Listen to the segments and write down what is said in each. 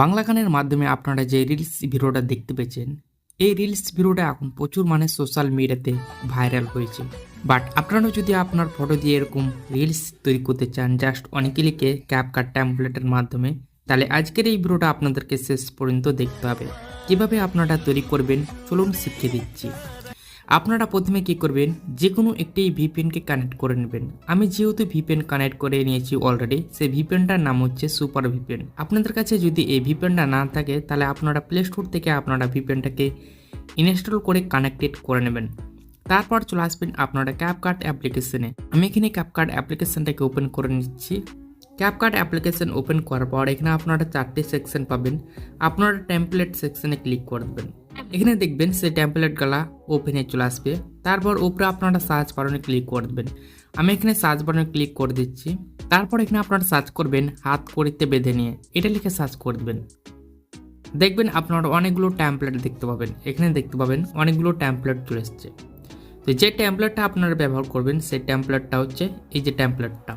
বাংলা গানের মাধ্যমে আপনারা যে রিলস ভিডিওটা দেখতে পেয়েছেন, এই রিলস ভিডিওটা এখন প্রচুর মানে সোশ্যাল মিডিয়াতে ভাইরাল হয়েছে। বাট আপনারা যদি আপনার ফটো দিয়ে এরকম রিলস তৈরি করতে চান জাস্ট অনেকে লিখে ক্যাপকাট ট্যাম্পলেটের মাধ্যমে, তাহলে আজকের এই ভিডিওটা আপনাদেরকে শেষ পর্যন্ত দেখতে হবে। কীভাবে আপনারা তৈরি করবেন, চলুন শিখিয়ে দিচ্ছি। আপনারা প্রথমে কি করবেন? যে কোনো একটি ভিপিএনকে কানেক্ট করে নেবেন। আমি যেহেতু ভিপিএন কানেক্ট করে নিয়েছি অলরেডি সেই ভিপিএনটার নাম হচ্ছে সুপার ভিপিএন আপনাদের কাছে যদি এই ভিপিএনটা না থাকে, তাহলে আপনারা প্লে স্টোর থেকে আপনারা ভিপিএনটাকে ইনস্টল করে কানেক্টেড করে নেবেন। তারপর চলে আসবেন আপনারা ক্যাপকার্ট অ্যাপ্লিকেশনে আমি এখানে ক্যাপকার্ট অ্যাপ্লিকেশনটাকে ওপেন করে নিচ্ছি। ক্যাপকার্ট অ্যাপ্লিকেশন ওপেন করার পর এখানে আপনারা চারটি সেকশন পাবেন। আপনারা টেমপ্লেট সেকশনে ক্লিক করে দেবেন। এখানে দেখবেন সেই টেমপ্লেট গালা ওপেনে চলে আসবে। তারপর উপরে আপনারা সার্চ বাটনে ক্লিক করে দেবেন। আমি এখানে সার্চ বাটনে ক্লিক করে দিচ্ছি। তারপর এখানে আপনারা সার্চ করবেন হাত করিতে বেঁধে নিয়ে। এটা লিখে সার্চ করে দেবেন। দেখবেন আপনারা অনেকগুলো ট্যাম্পলেট দেখতে পাবেন। এখানে দেখতে পাবেন অনেকগুলো ট্যাম্পলেট চলে এসছে। তো যে ট্যাম্পলেটটা আপনারা ব্যবহার করবেন, সেই ট্যাম্পলেটটা হচ্ছে এই যে ট্যাম্পলেটটা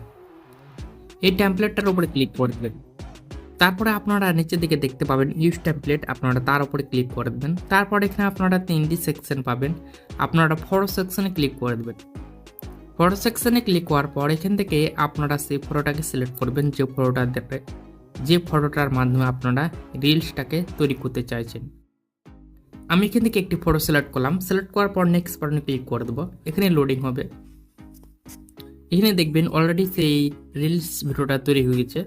এই ট্যাম্পলেটটার উপরে ক্লিক করে দেবেন। তারপরে আপনারা নিচের দিকে দেখতে পাবেন ইউজ ট্যাম্পলেট আপনারা তার উপরে ক্লিক করে দেবেন। তারপর এখানে আপনারা তিনটি সেকশন পাবেন। আপনারা ফটো সেকশনে ক্লিক করে দেবেন। ফটো সেকশনে ক্লিক করার পর এখান থেকে আপনারা সেই ফটোটাকে সিলেক্ট করবেন, যে ফটোটা দেবে যে ফটোটার মাধ্যমে আপনারা রিলসটাকে তৈরি করতে চাইছেন। আমি এখান থেকে একটি ফটো সিলেক্ট করলাম। সিলেক্ট করার পর নেক্সট বাটনে ক্লিক করে দেবো। এখানে লোডিং হবে। এখানে দেখবেন অলরেডি সেই রিলস ভিডিওটা তৈরি হয়ে গেছে।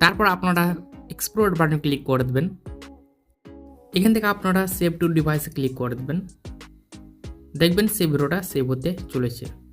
তারপর আপনারা এক্সপ্লোর বাটনে ক্লিক করে দেবেন। এখান থেকে আপনারা সেভ টু ডিভাইসে ক্লিক করে দেবেন। দেখবেন সেই ভিডিওটা সেভ হতে চলেছে।